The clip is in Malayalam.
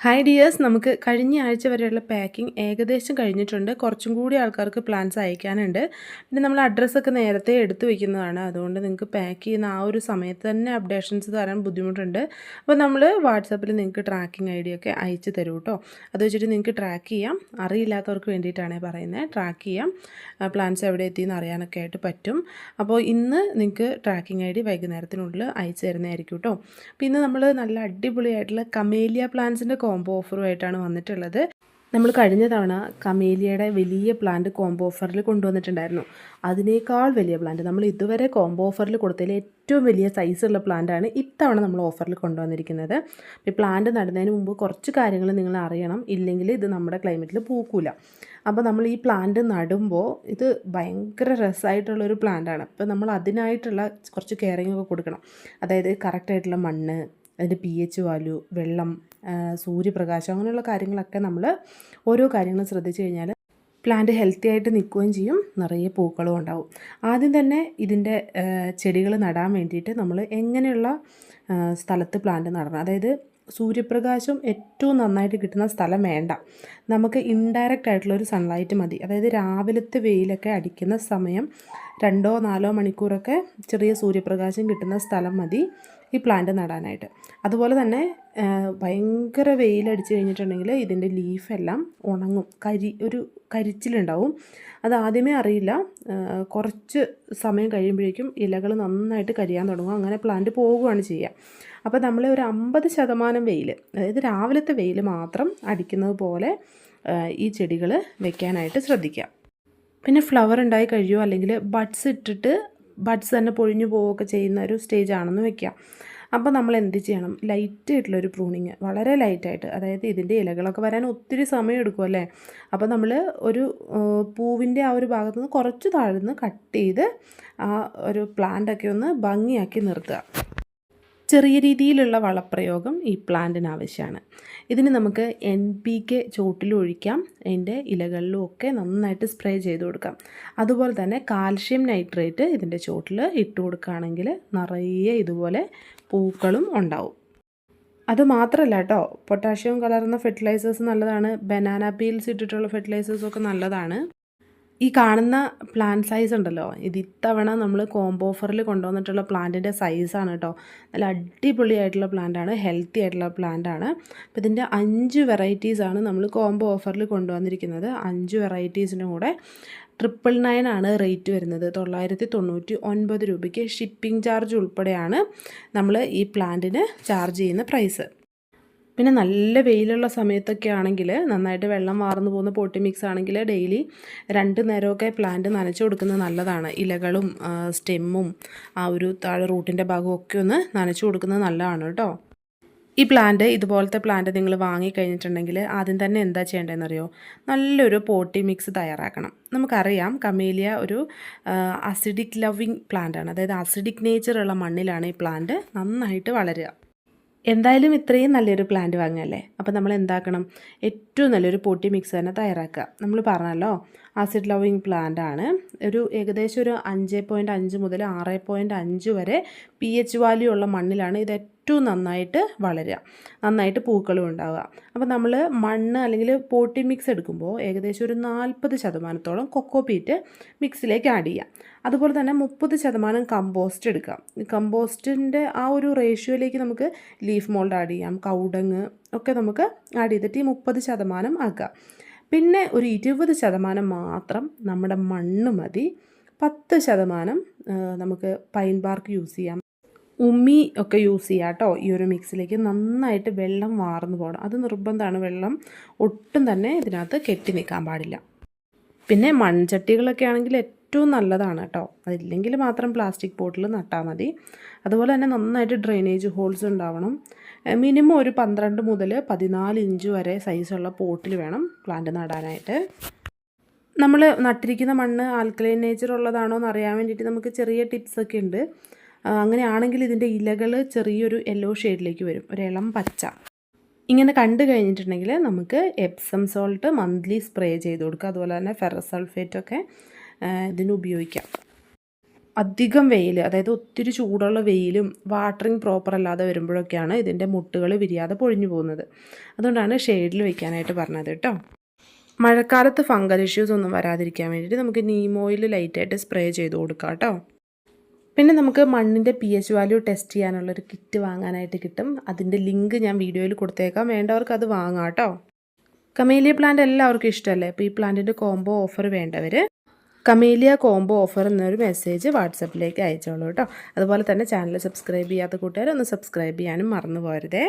ഹായ് ഡിയേഴ്സ് നമുക്ക് കഴിഞ്ഞ ആഴ്ച വരെയുള്ള പാക്കിംഗ് ഏകദേശം കഴിഞ്ഞിട്ടുണ്ട്. കുറച്ചും കൂടി ആൾക്കാർക്ക് പ്ലാൻസ് അയക്കാനുണ്ട്. പിന്നെ നമ്മൾ അഡ്രസ്സൊക്കെ നേരത്തെ എടുത്തു വയ്ക്കുന്നതാണ് അതുകൊണ്ട് നിങ്ങൾക്ക് പാക്ക് ചെയ്യുന്ന ആ ഒരു സമയത്ത് തന്നെ അപ്ഡേഷൻസ് തരാൻ ബുദ്ധിമുട്ടുണ്ട്. അപ്പോൾ നമ്മൾ വാട്സാപ്പിൽ നിങ്ങൾക്ക് ട്രാക്കിംഗ് ഐ ഡി ഒക്കെ അയച്ചു തരും കേട്ടോ അത് വെച്ചിട്ട് നിങ്ങൾക്ക് ട്രാക്ക് ചെയ്യാം. അറിയില്ലാത്തവർക്ക് വേണ്ടിയിട്ടാണ് പറയുന്നത്. ട്രാക്ക് ചെയ്യാം. പ്ലാൻസ് എവിടെ എത്തിയെന്ന് അറിയാനൊക്കെ ആയിട്ട് പറ്റും. അപ്പോൾ ഇന്ന് നിങ്ങൾക്ക് ട്രാക്കിംഗ് ഐ ഡി വൈകുന്നേരത്തിനുള്ളിൽ അയച്ചു തരുന്നതായിരിക്കും കേട്ടോ അപ്പോൾ ഇന്ന് നമ്മൾ നല്ല അടിപൊളിയായിട്ടുള്ള കമേലിയ പ്ലാൻസിന്റെ കോംബോ ഓഫറുമായിട്ടാണ് വന്നിട്ടുള്ളത്. നമ്മൾ കഴിഞ്ഞ തവണ കമേലിയയുടെ വലിയ പ്ലാന്റ് കോംബോ ഓഫറിൽ കൊണ്ടുവന്നിട്ടുണ്ടായിരുന്നു. അതിനേക്കാൾ വലിയ പ്ലാന്റ് നമ്മൾ ഇതുവരെ കോംബോ ഓഫറിൽ കൊടുത്തതിൽ ഏറ്റവും വലിയ സൈസുള്ള പ്ലാന്റാണ് ഇത്തവണ നമ്മൾ ഓഫറിൽ കൊണ്ടുവന്നിരിക്കുന്നത്. ഈ പ്ലാന്റ് നടുന്നതിന് മുമ്പ് കുറച്ച് കാര്യങ്ങൾ നിങ്ങൾ അറിയണം. ഇല്ലെങ്കിൽ ഇത് നമ്മുടെ ക്ലൈമറ്റിൽ പൂക്കൂല. അപ്പോൾ നമ്മൾ ഈ പ്ലാന്റ് നടുമ്പോൾ ഇത് ഭയങ്കര രസമായിട്ടുള്ളൊരു പ്ലാന്റാണ് അപ്പോൾ നമ്മൾ അതിനായിട്ടുള്ള കുറച്ച് കെയറിങ് ഒക്കെ കൊടുക്കണം. അതായത് കറക്റ്റായിട്ടുള്ള മണ്ണ് അതിന്റെ പി എച്ച് വാല്യൂ വെള്ളം സൂര്യപ്രകാശം അങ്ങനെയുള്ള കാര്യങ്ങളൊക്കെ നമ്മൾ ഓരോ കാര്യങ്ങളും ശ്രദ്ധിച്ചു കഴിഞ്ഞാൽ പ്ലാന്റ് ഹെൽത്തി ആയിട്ട് നിൽക്കുകയും ചെയ്യും. നിറയെ പൂക്കളും ഉണ്ടാവും. ആദ്യം തന്നെ ഇതിന്റെ ചെടികൾ നടാൻ വേണ്ടിയിട്ട് നമ്മൾ എങ്ങനെയുള്ള സ്ഥലത്ത് പ്ലാന്റ് നടണം. അതായത് സൂര്യപ്രകാശം ഏറ്റവും നന്നായിട്ട് കിട്ടുന്ന സ്ഥലം വേണ്ട. നമുക്ക് ഇൻഡയറക്റ്റ് ആയിട്ടുള്ള ഒരു സൺലൈറ്റ് മതി. അതായത് രാവിലത്തെ വെയിലൊക്കെ അടിക്കുന്ന സമയം രണ്ടോ നാലോ മണിക്കൂറൊക്കെ ചെറിയ സൂര്യപ്രകാശം കിട്ടുന്ന സ്ഥലം മതി. ഈ പ്ലാന്റ് നടാനായിട്ട്. അതുപോലെ തന്നെ ഭയങ്കര വെയിലടിച്ച് കഴിഞ്ഞിട്ടുണ്ടെങ്കിൽ ഇതിന്റെ ലീഫെല്ലാം ഉണങ്ങും. കരി ഒരു കരിച്ചിലുണ്ടാവും. അത് ആദ്യമേ അറിയില്ല. കുറച്ച് സമയം കഴിയുമ്പോഴേക്കും ഇലകൾ നന്നായിട്ട് കരിയാൻ തുടങ്ങും. അങ്ങനെ പ്ലാന്റ് പോവുകയാണ് ചെയ്യുക. അപ്പോൾ നമ്മൾ ഒരു അമ്പത് ശതമാനം വെയിൽ അതായത് രാവിലത്തെ വെയിൽ മാത്രം അടിക്കുന്നത് പോലെ ഈ ചെടികൾ വെക്കാനായിട്ട് ശ്രദ്ധിക്കുക. പിന്നെ ഫ്ലവർ ഉണ്ടായി കഴിയുമോ അല്ലെങ്കിൽ ബഡ്സ് ഇട്ടിട്ട് ബഡ്സ് തന്നെ പൊഴിഞ്ഞു പോവുകയൊക്കെ ചെയ്യുന്ന ഒരു സ്റ്റേജ് ആണെന്ന് വെക്കാം അപ്പോൾ നമ്മൾ എന്ത് ചെയ്യണം? ലൈറ്റ് ആയിട്ടുള്ള ഒരു പ്രൂണിങ് വളരെ ലൈറ്റായിട്ട് അതായത് ഇതിന്റെ ഇലകളൊക്കെ വരാൻ ഒത്തിരി സമയം എടുക്കും അല്ലേ? അപ്പോൾ നമ്മൾ ഒരു പൂവിന്റെ ആ ഒരു ഭാഗത്ത് നിന്ന് കുറച്ച് താഴ്ന്ന് കട്ട് ചെയ്ത് ആ ഒരു പ്ലാന്റൊക്കെ ഒന്ന് ഭംഗിയാക്കി നിർത്തുക. ചെറിയ രീതിയിലുള്ള വളപ്രയോഗം ഈ പ്ലാന്റിന് ആവശ്യമാണ് ഇതിന് നമുക്ക് എൻ പി കെ ചോട്ടിലും ഒഴിക്കാം അതിന്റെ ഇലകളിലും ഒക്കെ നന്നായിട്ട് സ്പ്രേ ചെയ്ത് കൊടുക്കാം. അതുപോലെ തന്നെ കാൽഷ്യം നൈട്രേറ്റ് ഇതിന്റെ ചോട്ടിൽ ഇട്ട് കൊടുക്കുകയാണെങ്കിൽ നിറയെ ഇതുപോലെ പൂക്കളും ഉണ്ടാവും. അത് മാത്രമല്ല കേട്ടോ പൊട്ടാഷ്യം കലർന്ന ഫെർട്ടിലൈസേഴ്സ് നല്ലതാണ്. ബനാന പീൽസ് ഇട്ടിട്ടുള്ള ഫെർട്ടിലൈസേഴ്സൊക്കെ നല്ലതാണ്. ഈ കാണുന്ന പ്ലാന്റ് സൈസ് ഉണ്ടല്ലോ ഇത് ഇത്തവണ നമ്മൾ കോംബോ ഓഫറിൽ കൊണ്ടുവന്നിട്ടുള്ള പ്ലാന്റിന്റെ സൈസാണ് കേട്ടോ നല്ല അടിപൊളിയായിട്ടുള്ള പ്ലാന്റാണ് ഹെൽത്തി ആയിട്ടുള്ള പ്ലാന്റാണ് അപ്പോൾ ഇതിന്റെ അഞ്ച് വെറൈറ്റീസാണ് നമ്മൾ കോംബോ ഓഫറിൽ കൊണ്ടുവന്നിരിക്കുന്നത്. അഞ്ച് വെറൈറ്റീസിന്റെ കൂടെ ട്രിപ്പിൾ നയൻ ആണ് റേറ്റ് വരുന്നത്. തൊള്ളായിരത്തി തൊണ്ണൂറ്റി ഒൻപത് രൂപയ്ക്ക് ഷിപ്പിംഗ് ചാർജ് ഉൾപ്പെടെയാണ് നമ്മൾ ഈ പ്ലാന്റിന് ചാർജ് ചെയ്യുന്ന പ്രൈസ് പിന്നെ നല്ല വെയിലുള്ള സമയത്തൊക്കെ ആണെങ്കിൽ നന്നായിട്ട് വെള്ളം വാർന്നു പോകുന്ന പോട്ടി മിക്സ് ആണെങ്കിൽ ഡെയിലി രണ്ട് നേരമൊക്കെ പ്ലാന്റ് നനച്ചു കൊടുക്കുന്നത് നല്ലതാണ്. ഇലകളും സ്റ്റെമ്മും ആ ഒരു താഴെ റൂട്ടിന്റെ ഭാഗവും ഒക്കെ ഒന്ന് നനച്ചു കൊടുക്കുന്നത് നല്ലതാണ് കേട്ടോ. ഈ പ്ലാന്റ് ഇതുപോലത്തെ പ്ലാന്റ് നിങ്ങൾ വാങ്ങിക്കഴിഞ്ഞിട്ടുണ്ടെങ്കിൽ ആദ്യം തന്നെ എന്താ ചെയ്യേണ്ടതെന്നറിയോ? നല്ലൊരു പോട്ടി മിക്സ് തയ്യാറാക്കണം. നമുക്കറിയാം കമേലിയ ഒരു അസിഡിക് ലവിങ് പ്ലാന്റ് ആണ്. അതായത് അസിഡിക് നേച്ചറുള്ള മണ്ണിലാണ് ഈ പ്ലാന്റ് നന്നായിട്ട് വളരുക. എന്തായാലും ഇത്രയും നല്ലൊരു പ്ലാന്റ് വാങ്ങല്ലേ? അപ്പോൾ നമ്മൾ എന്താക്കണം? ഏറ്റവും നല്ലൊരു പൊട്ടി മിക്സ് തന്നെ തയ്യാറാക്കുക. നമ്മൾ പറഞ്ഞല്ലോ ആസിഡ് ലവിങ് പ്ലാന്റ് ആണ്. ഒരു ഏകദേശം ഒരു അഞ്ച് പോയിന്റ് അഞ്ച് മുതൽ ആറ് പോയിന്റ് അഞ്ച് വരെ പി എച്ച് വാല്യൂ ഉള്ള മണ്ണിലാണ് ഇത് ഏറ്റവും നന്നായിട്ട് വളരുക. നന്നായിട്ട് പൂക്കളും ഉണ്ടാവുക. അപ്പോൾ നമ്മൾ മണ്ണ് അല്ലെങ്കിൽ പോട്ടി മിക്സ് എടുക്കുമ്പോൾ ഏകദേശം ഒരു നാൽപ്പത് ശതമാനത്തോളം കൊക്കോ പീറ്റ് മിക്സിലേക്ക് ആഡ് ചെയ്യാം അതുപോലെ തന്നെ മുപ്പത് ശതമാനം കമ്പോസ്റ്റ് എടുക്കാം കമ്പോസ്റ്റിന്റെ ആ ഒരു റേഷ്യോയിലേക്ക് നമുക്ക് ലീഫ് മോൾഡ് ആഡ് ചെയ്യാം. കൗടങ്ങ് ഒക്കെ നമുക്ക് ആഡ് ചെയ്തിട്ട് ഈ മുപ്പത് ശതമാനം ആക്കാം പിന്നെ ഒരു ഇരുപത് ശതമാനം മാത്രം നമ്മുടെ മണ്ണ് മതി. പത്ത് ശതമാനം നമുക്ക് പൈൻ ബാർക്ക് യൂസ് ചെയ്യാം. ഉമ്മി ഒക്കെ യൂസ് ചെയ്യാം കേട്ടോ ഈ ഒരു മിക്സിലേക്ക് നന്നായിട്ട് വെള്ളം വാർന്നു പോകണം അത് നിർബന്ധമാണ്. വെള്ളം ഒട്ടും തന്നെ ഇതിനകത്ത് കെട്ടി നിൽക്കാൻ പാടില്ല. പിന്നെ മൺചട്ടികളൊക്കെ ആണെങ്കിൽ ഏറ്റവും നല്ലതാണ് കേട്ടോ അതില്ലെങ്കിൽ മാത്രം പ്ലാസ്റ്റിക് ബോട്ടിൽ നട്ടാൽ മതി. അതുപോലെ തന്നെ നന്നായിട്ട് ഡ്രെയിനേജ് ഹോൾസ് ഉണ്ടാവണം. മിനിമം ഒരു പന്ത്രണ്ട് മുതൽ പതിനാല് ഇഞ്ച് വരെ സൈസുള്ള പോട്ടിൽ വേണം പ്ലാന്റ് നടാനായിട്ട്. നമ്മൾ നട്ടിരിക്കുന്ന മണ്ണ് ആൽക്കലൈൻ നേച്ചർ ഉള്ളതാണോ എന്ന് അറിയാൻ വേണ്ടിയിട്ട് നമുക്ക് ചെറിയ ടിപ്സൊക്കെ ഉണ്ട്. അങ്ങനെയാണെങ്കിൽ ഇതിന്റെ ഇലകൾ ചെറിയൊരു യെല്ലോ ഷെയ്ഡിലേക്ക് വരും. ഒരു ഇളം പച്ച. ഇങ്ങനെ കണ്ടു കഴിഞ്ഞിട്ടുണ്ടെങ്കിൽ നമുക്ക് എപ്സം സോൾട്ട് മന്ത്ലി സ്പ്രേ ചെയ്ത് കൊടുക്കുക അതുപോലെ തന്നെ ഫെറസൾഫേറ്റൊക്കെ ഇതിന് ഉപയോഗിക്കാം. അധികം വെയിൽ അതായത് ഒത്തിരി ചൂടുള്ള വെയിലും വാട്ടറിങ് പ്രോപ്പർ അല്ലാതെ വരുമ്പോഴൊക്കെയാണ് ഇതിന്റെ മുട്ടുകൾ വിരിയാതെ പൊഴിഞ്ഞു പോകുന്നത്. അതുകൊണ്ടാണ് ഷെയ്ഡിൽ വയ്ക്കാനായിട്ട് പറഞ്ഞത് കേട്ടോ. മഴക്കാലത്ത് ഫംഗൽ ഇഷ്യൂസ് ഒന്നും വരാതിരിക്കാൻ വേണ്ടിയിട്ട് നമുക്ക് നീമോയിൽ ലൈറ്റായിട്ട് സ്പ്രേ ചെയ്ത് കൊടുക്കാം കേട്ടോ. പിന്നെ നമുക്ക് മണ്ണിന്റെ പി എച്ച് വാല്യൂ ടെസ്റ്റ് ചെയ്യാനുള്ളൊരു കിറ്റ് വാങ്ങാനായിട്ട് കിട്ടും. അതിന്റെ ലിങ്ക് ഞാൻ വീഡിയോയിൽ കൊടുത്തേക്കാം. വേണ്ടവർക്ക് അത് വാങ്ങാം കേട്ടോ. കമേലിയ പ്ലാന്റ് എല്ലാവർക്കും ഇഷ്ടമല്ലേ? അപ്പോൾ ഈ പ്ലാന്റിന്റെ കോംബോ ഓഫർ വേണ്ടവർ കമേലിയ കോംബോ ഓഫർ എന്നൊരു മെസ്സേജ് വാട്സപ്പിലേക്ക് അയച്ചോളൂ കേട്ടോ. അതുപോലെ തന്നെ ചാനൽ സബ്സ്ക്രൈബ് ചെയ്യാത്ത കൂട്ടുകാർ ഒന്ന് സബ്സ്ക്രൈബ് ചെയ്യാനും മറന്നു പോരുതേ.